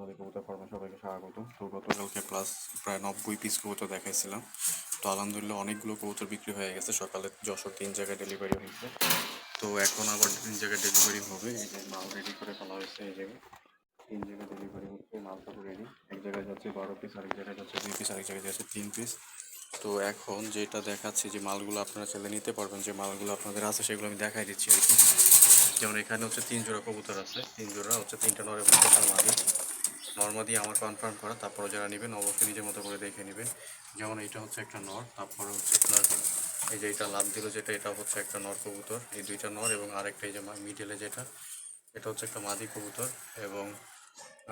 আমাদের কবুতর ফার্মে সবাইকে স্বাগত। তো গতকালকে প্লাস প্রায় নব্বই পিস কবুতর দেখাইছিলাম। তো আলহামদুলিল্লাহ অনেকগুলো কবুতর বিক্রি হয়ে গেছে। সকালে যশোর তিন জায়গায় ডেলিভারি হয়েছে। তো এখন আবার তিন জায়গায় ডেলিভারি হবে। এই যে মাল রেডি করে ফেলা হয়েছে এই জায়গায়। তিন জায়গায় ডেলিভারি হচ্ছে, মাল তো রেডি এক জায়গায় যাচ্ছে বারো পিস আরেক জায়গায় যাচ্ছে দুই পিস আরেক জায়গায় যাচ্ছে তিন পিস তো এখন যেটা দেখাচ্ছি যে মালগুলো আপনারা চাইলে নিতে পারবেন, যে মালগুলো আপনাদের আছে সেগুলো আমি দেখাই দিচ্ছি আর কি। যেমন এখানে হচ্ছে তিন জোড়া কবুতর আছে। তিন জোড়া হচ্ছে তিনটা নর এবং মাদি নর্মাদি আমার কনফার্ম করা তারপরে যারা নেবেন অবশ্যই নিজের মতো করে দেখে নেবেন। যেমন এটা হচ্ছে একটা নর, তারপরে হচ্ছে প্লাস এই যে এটা লাভ দিল যেটা, এটা হচ্ছে একটা নর কবুতর, এই দুইটা নর এবং আরেকটা এই যে মিডলে যেটা, এটা হচ্ছে একটা মাদি কবুতর এবং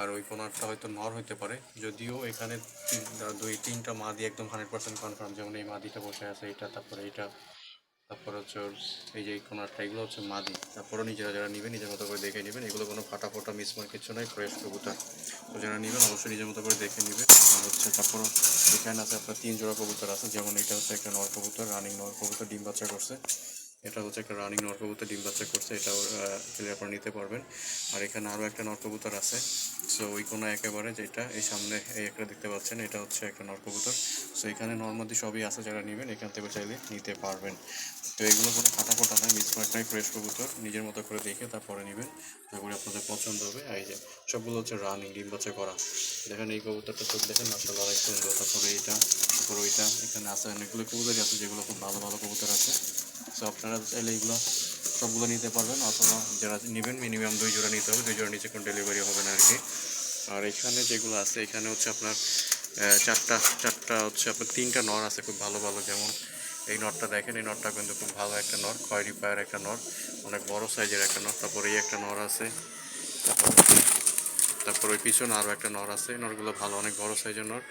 আর ওই কোনারটা হয়তো নর হইতে পারে। যদিও এখানে দুই তিনটা মাদি একদম হান্ড্রেড পার্সেন্ট কনফার্ম যেমন এই মাদিটা বসে আছে, এটা, তারপরে এটা তারপর হচ্ছে এই যে কোনারটা, এগুলো হচ্ছে মাদি। তারপরও নিজেরা যারা নেবেন নিজের মতো করে দেখে নেবেন। এগুলো কোনো ফাটা ফোটা মিসমার কিছু নয় ফ্রেশ কবুতর। তো যারা নেবেন, অবশ্যই নিজের মতো করে দেখে নেবেন। আর হচ্ছে তারপরও এখানে আছে আপনার তিন জোড়া কবুতর আছে। যেমন এটা হচ্ছে একটা নর কবুতর, রানিং নর কবুতর, ডিম বাচ্চা করছে। এটা হচ্ছে একটা রানিং নর কবুতর ডিম বাচ্চা করছে এটাও ক্লিয়ার করে নিতে পারবেন। আর এখানে আরও একটা নর কবুতর আছে। সো ওই কোনো একেবারে যেটা, এই সামনে, এই একটা দেখতে পাচ্ছেন, এটা হচ্ছে একটা নর কবুতর সো এখানে নর্মাদি সবই আছে যারা নেবেন, এখান থেকে চাইলে নিতে পারবেন। তো এগুলো কোনো ফাটা ফোটা নয় মিসমার্ক নয় ফ্রেশ কবুতর, নিজের মতো করে দেখে তারপরে নেবেন। তারপরে আপনাদের পছন্দ হবে। এই যে, সবগুলো হচ্ছে রানিং ডিম বাচ্চা করা। দেখেন এই কবুতরটা চোখ দেখেন মাসাল্লাহ অনেক সুন্দর। তারপরে এইটা তারপরে ওইটা, এখানে আছে অনেকগুলো কবুতরই আছে যেগুলো খুব ভালো ভালো কবুতর আছে। সো আপনারা চাইলে এইগুলো সবগুলো নিতে পারবেন অথবা যারা নেবেন মিনিমাম দুই জোড়া নিতে হবে। দুই জোড়া নিচে কোনো ডেলিভারি হবে না আর কি আর এখানে যেগুলো আছে, এখানে হচ্ছে আপনার চারটা চারটা হচ্ছে আপনার তিনটা নর আছে খুব ভালো ভালো যেমন এই নটটা দেখেন, এই নটটা কিন্তু খুব ভালো একটা নর, খয়েরি পায়ের একটা নর, অনেক বড় সাইজের একটা নর, তারপরে এই একটা নর আছে। তারপর ওই পিছনে আরও একটা নর আছে। নরগুলো ভালো, অনেক বড় সাইজের নর।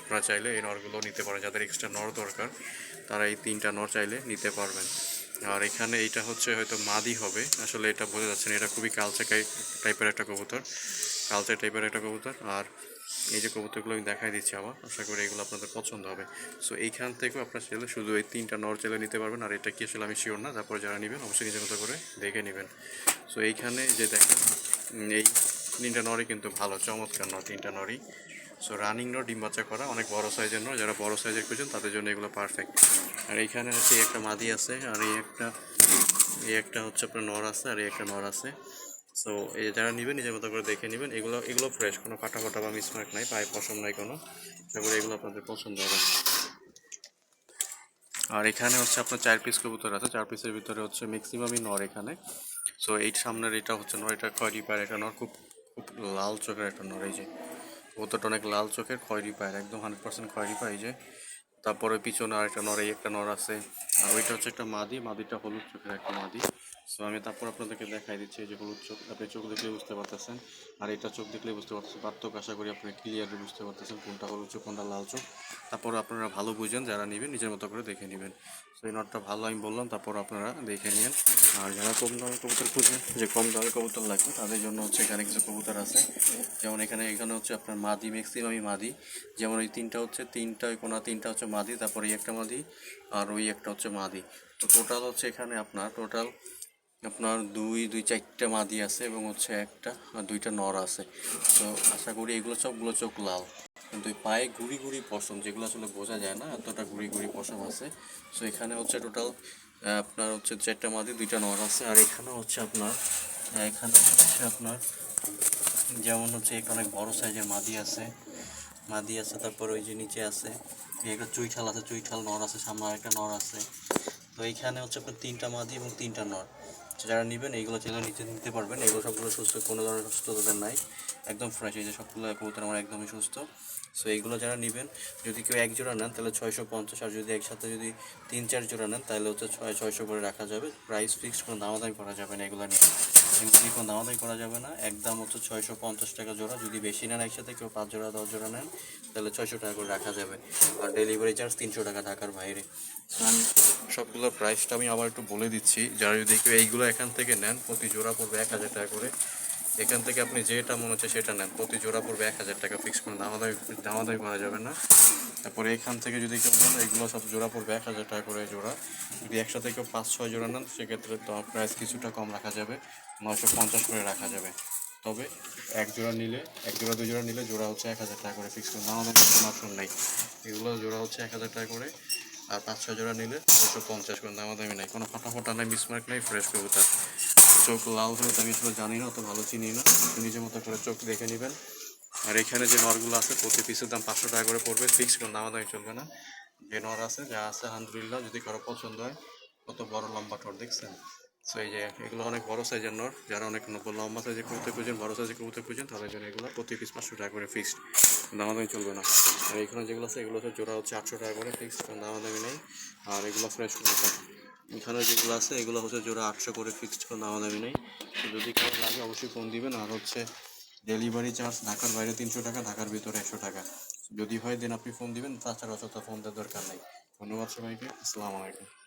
আপনারা চাইলে এই নরগুলো নিতে পারেন, যাদের এক্সট্রা নর দরকার, তারা এই তিনটা নর চাইলে নিতে পারবেন। আর এখানে এইটা হচ্ছে হয়তো মাদি হবে। আসলে এটা বোঝা যাচ্ছে না, এটা খুবই কালচে টাইপের একটা কবুতর কালচে টাইপের একটা কবুতর। আর এই যে কবুতরগুলো আমি দেখাই দিচ্ছি আবার, আশা করি এগুলো আপনাদের পছন্দ হবে। সো এইখান থেকেও আপনার ছেলে শুধু এই তিনটা নর চাইলে নিতে পারবেন, আর এটা কি আসলে আমি শিওর না, তারপর যারা নেবেন, অবশ্যই নিজের মতো করে দেখে নেবেন। সো এইখানে যে দেখেন এই তিনটা নরই কিন্তু ভালো, চমৎকার নর তিনটা নরই সো রানিং নর ডিম বাচ্চা করা, অনেক বড় সাইজের নর যারা বড় সাইজের খুঁজছেন তাদের জন্য এগুলো পারফেক্ট আর এইখানে হচ্ছে একটা মাদি আছে, আর এই একটা এই একটা হচ্ছে আপনার নর আছে, আর এই একটা নর আছে। সো এই যারা নেবেন, নিজের মতো করে দেখে নেবেন, এগুলো এগুলো ফ্রেশ কোনো ফাটা ফাটা বা মিসমার্ক নাই, পায়ে পশম নাই কোনো। করি এগুলো আপনাদের পছন্দ হবে। আর এখানে হচ্ছে আপনার চার পিস কবুতর আছে, চার পিসের ভিতরে হচ্ছে ম্যাক্সিমামই নর এখানে। সো এই সামনের এটা হচ্ছে নর এটা খয়রি পায়ের একটা নর খুব লাল চোখের একটা নর এই যে কবুতরটা অনেক লাল চোখের খয়রি পায়ের একদম হান্ড্রেড পার্সেন্ট খয়রি পায় যে। তারপরে পিছনে আরেকটা নর এই একটা নড় আছে। আর ওইটা হচ্ছে একটা মাদি, মাদিটা হলুদ চোখের একটা মাদি। সো আমি তারপর আপনাদেরকে দেখাই দিচ্ছি এই যে হলুদ চোখ, আপনি চোখ দেখলে বুঝতে পারতেছেন। আর এটা চোখ দেখলে বুঝতে পারতেছেন, পার্থক্য আশা করি আপনি ক্লিয়ারলি বুঝতে পারতেছেন কোনটা হলুদ চোখ, কোনটা লাল চোখ। তারপর আপনারা ভালো বুঝেন, যারা নেবেন, নিজের মতো করে দেখে নেবেন। সো এই নটটা ভালো আমি বললাম, তারপর আপনারা দেখে নিন। আর যারা কম দামের কবুতর খুঁজছেন যে কম দামের কবুতর লাগবে, তাদের জন্য হচ্ছে এখানে কিছু কবুতর আছে। যেমন এখানে এখানে হচ্ছে আপনার মাদি ম্যাক্সিমামই মাদি। যেমন ওই তিনটা হচ্ছে তিনটা ওই কোনা, তিনটা হচ্ছে মাদি, তারপর এই একটা মাদি, আর ওই একটা হচ্ছে মাদি। তো টোটাল হচ্ছে এখানে আপনার টোটাল আপনার দুই দুই চারটা মাদি আছে এবং হচ্ছে একটা দুইটা নর আছে। তো আশা করি এগুলো সবগুলো চোখ লাল। কিন্তু পায়ে ঘুরি ঘুরি পশম, যেগুলো আসলে বোঝা যায় না, এতটা ঘুরি ঘুরি পশম আছে। সো এখানে হচ্ছে টোটাল আপনার হচ্ছে চারটা মাদি, দুইটা নর আছে। আর এখানে হচ্ছে আপনার এখানে হচ্ছে আপনার, যেমন হচ্ছে এখানে বড় সাইজের মাদি আছে। মাদি আছে, তারপর ওই যে নিচে আছে। একটা চুইঠাল আছে চুইঠাল নর আছে, সামনে আরেকটা নর আছে। তো এইখানে হচ্ছে আপনার তিনটা মাদি এবং তিনটা নর। যারা নেবেন, এইগুলো ছেলে নিচে নিতে পারবেন। এগুলো সবগুলো সুস্থ কোনো ধরনের সুস্থ তাদের নাই। একদম ফ্রেশ এই যে সবগুলো কবুতর আমার একদমই সুস্থ। সো এইগুলো যারা নেবেন, যদি কেউ এক জোড়া নেন, তাহলে ছয়শো পঞ্চাশ, আর যদি একসাথে যদি তিন চার জোড়া নেন, তাহলে হচ্ছে ছয় ছয়শো করে রাখা যাবে। প্রাইস ফিক্সড কোনো দামাদামি করা যাবে না এগুলো নিয়ে। এগুলি কোনো দামাদামি করা যাবে না। একদম হচ্ছে ছয়শো পঞ্চাশ টাকা জোড়া। যদি বেশি নেন একসাথে, কেউ পাঁচ জোড়া, দশ জোড়া নেন, তাহলে ছয়শো টাকা করে রাখা যাবে। আর ডেলিভারি চার্জ তিনশো টাকা ঢাকার বাইরে। সবগুলোর প্রাইসটা আমি আবার একটু বলে দিচ্ছি। যারা যদি কেউ এইগুলো এখান থেকে নেন, প্রতি জোড়া পড়বে এক হাজার টাকা করে। এখান থেকে আপনি যেটা মনে হচ্ছে সেটা নেন। প্রতি জোড়া পড়বে এক হাজার টাকা ফিক্স করে দামাদামি দামাদামি করা যাবে না। তারপরে এখান থেকে যদি কেউ নেন, এগুলো সব জোড়া পড়বে এক হাজার টাকা করে জোড়া। যদি একসাথে কেউ পাঁচ ছয় জোড়া নেন, সেক্ষেত্রে তো প্রাইস কিছুটা কম রাখা যাবে, নয়শো পঞ্চাশ করে রাখা যাবে। তবে এক জোড়া নিলে, এক জোড়া, দুই জোড়া নিলে জোড়া হচ্ছে এক হাজার টাকা করে ফিক্স করে আমাদের কোনো অপশন নাই। এগুলো জোড়া হচ্ছে এক হাজার টাকা করে, আর পাঁচ ছয় জোড়া নিলে দুশো পঞ্চাশ করে, দামাদামি নেই। কোনো ফাটা ফোটা নাই মিসমার্ক নাই ফ্রেশ কবুতর। চোখ লাল তো আমি আসলে জানি না, অত ভালো চিনি না। নিজের মতো করে চোখ দেখে নেবেন। আর এখানে যে নরগুলো আছে, প্রতি পিসের দাম পাঁচশো টাকা করে পড়বে ফিক্স কোনো দামাদামি চলবে না। যে নর আছে, যা আছে, আলহামদুলিল্লাহ, যদি কারও পছন্দ হয়, কত বড় লম্বা ঠোঁট, দেখছেন? সো এই যে এগুলো অনেক বড় সাইজের নর, যারা অনেক লম্বা সাইজের কবুতর খুঁজেন, বড় সাইজের কবুতর খুঁজেন, তাদের জন্য এগুলো প্রতি পিস পাঁচশো টাকা করে ফিক্সড দামাদামি চলবে না। আর এখানে যেগুলো আছে এগুলো হচ্ছে জোড়া হচ্ছে আটশো টাকা করে ফিক্সড দামাদামি নেই। আর এগুলো ফ্রেশ এখানে যেগুলো আছে, এগুলো হচ্ছে জোড়া আটশো করে ফিক্সড করে নেওয়া দামাদামি নেই। যদি কেউ লাগে, অবশ্যই ফোন দিবেন। আর হচ্ছে ডেলিভারি চার্জ ঢাকার বাইরে তিনশো টাকা, ঢাকার ভিতরে একশো টাকা। যদি হয় দেন আপনি ফোন দিবেন। তাছাড়া অযথা ফোন দেওয়ার দরকার নেই। ধন্যবাদ সবাইকে। আসসালামু আলাইকুম।